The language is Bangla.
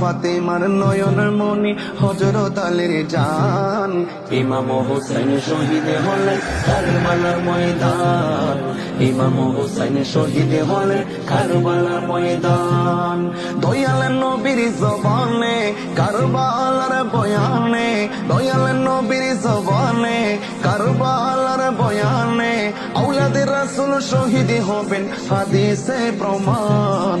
ফাতেমার নয়নের মনি হজরত আলীর জান। ইমাম হোসেন শহীদ হলে কারবালার ময়দান। ইমাম হোসেন শহীদ হলে কারবালার ময়দান। দয়াল নবীর জবানে, কারবালার বয়ানে, দয়াল নবীর জবানে, কারবালার বয়ানে আউলাদের রাসূল শহীদ হবেন হাদিসে প্রমাণ।